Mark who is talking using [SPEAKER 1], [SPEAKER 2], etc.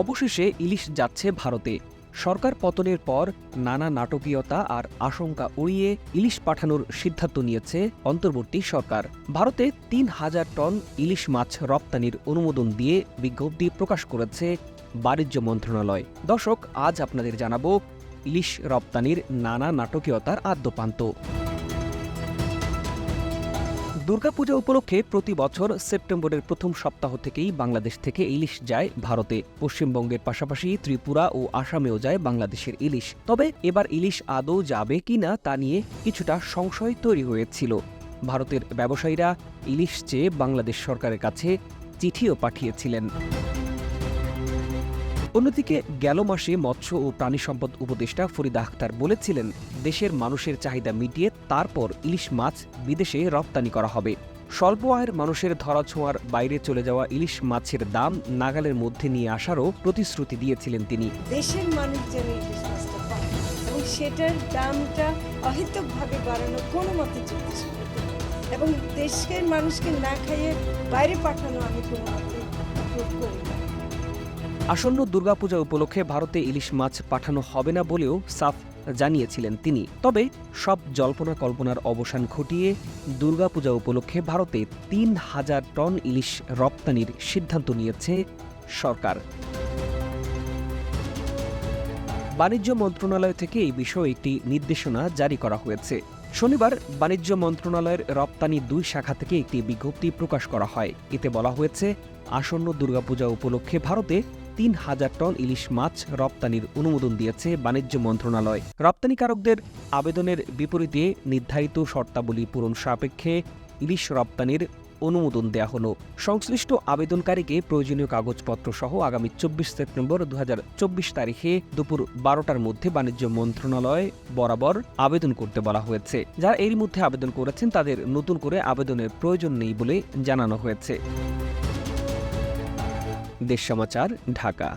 [SPEAKER 1] অবশেষে ইলিশ যাচ্ছে ভারতে। সরকার পতনের পর নানা নাটকীয়তা আর আশঙ্কা উড়িয়ে ইলিশ পাঠানোর সিদ্ধান্ত নিয়েছে অন্তর্বর্তী সরকার। ভারতে তিন হাজার টন ইলিশ মাছ রপ্তানির অনুমোদন দিয়ে বিজ্ঞপ্তি প্রকাশ করেছে বাণিজ্য মন্ত্রণালয়। দর্শক, আজ আপনাদের জানাব ইলিশ রপ্তানির নানা নাটকীয়তার আদ্যপান্ত। দুর্গাপূজা উপলক্ষে প্রতি বছর সেপ্টেম্বরের প্রথম সপ্তাহ থেকেই বাংলাদেশ থেকে ইলিশ যায় ভারতে। পশ্চিমবঙ্গের পাশাপাশি ত্রিপুরা ও আসামেও যায় বাংলাদেশের ইলিশ। তবে এবার ইলিশ আদৌ যাবে কি না তা নিয়ে কিছুটা সংশয় তৈরি হয়েছিল। ভারতের ব্যবসায়ীরা ইলিশ চেয়ে বাংলাদেশ সরকারের কাছে চিঠিও পাঠিয়েছিলেন। অন্যদিকে, গেল মাসে মৎস্য ও প্রাণী সম্পদ উপদেষ্টা ফরিদা আখতার বলেছিলেন, দেশের মানুষের চাহিদা মিটিয়ে তারপর ইলিশ মাছ বিদেশে রপ্তানি করা হবে। স্বল্প আয়ের মানুষের ধরাছোঁয়ার বাইরে চলে যাওয়া ইলিশ মাছের দাম নাগালের মধ্যে নিয়ে আসারও প্রতিশ্রুতি দিয়েছিলেন তিনি।
[SPEAKER 2] দেশের মানুষ যেন ইলিশ মাছটা পায় এবং সেটার দামটা অহেতুকভাবে বাড়ানো কোনো মতে চলতেছে না। এবং দেশের মানুষকে না খাইয়ে বাইরে পাঠানো আমি কোনো মতে করি না।
[SPEAKER 1] আসন্ন দুর্গাপূজা উপলক্ষে ভারতে ইলিশ মাছ পাঠানো হবে না বলেও সাফ জানিয়েছিলেন তিনি। তবে সব জল্পনা কল্পনার অবসান ঘটিয়ে দুর্গাপূজা উপলক্ষে ভারতে তিন হাজার টন ইলিশ রপ্তানির সিদ্ধান্ত নিয়েছে সরকার। বাণিজ্য মন্ত্রণালয় থেকে এই বিষয়ে একটি নির্দেশনা জারি করা হয়েছে। শনিবার বাণিজ্য মন্ত্রণালয়ের রপ্তানি দুই শাখা থেকে একটি বিজ্ঞপ্তি প্রকাশ করা হয়। এতে বলা হয়েছে, আসন্ন দুর্গাপূজা উপলক্ষে ভারতে তিন হাজার টন ইলিশ মাছ রপ্তানির অনুমোদন দিয়েছে বাণিজ্য মন্ত্রণালয়। রপ্তানিকারকদের আবেদনের বিপরীতে নির্ধারিত শর্তাবলী পূরণ সাপেক্ষে ইলিশ রপ্তানির অনুমোদন দেয়া হলো। সংশ্লিষ্ট আবেদনকারীকে প্রয়োজনীয় কাগজপত্র সহ আগামী চব্বিশ সেপ্টেম্বর দু হাজার চব্বিশ তারিখে দুপুর বারোটার মধ্যে বাণিজ্য মন্ত্রণালয় বরাবর আবেদন করতে বলা হয়েছে। যারা এরই মধ্যে আবেদন করেছেন, তাদের নতুন করে আবেদনের প্রয়োজন নেই বলে জানানো হয়েছে। দেশ সমাচার, ঢাকা।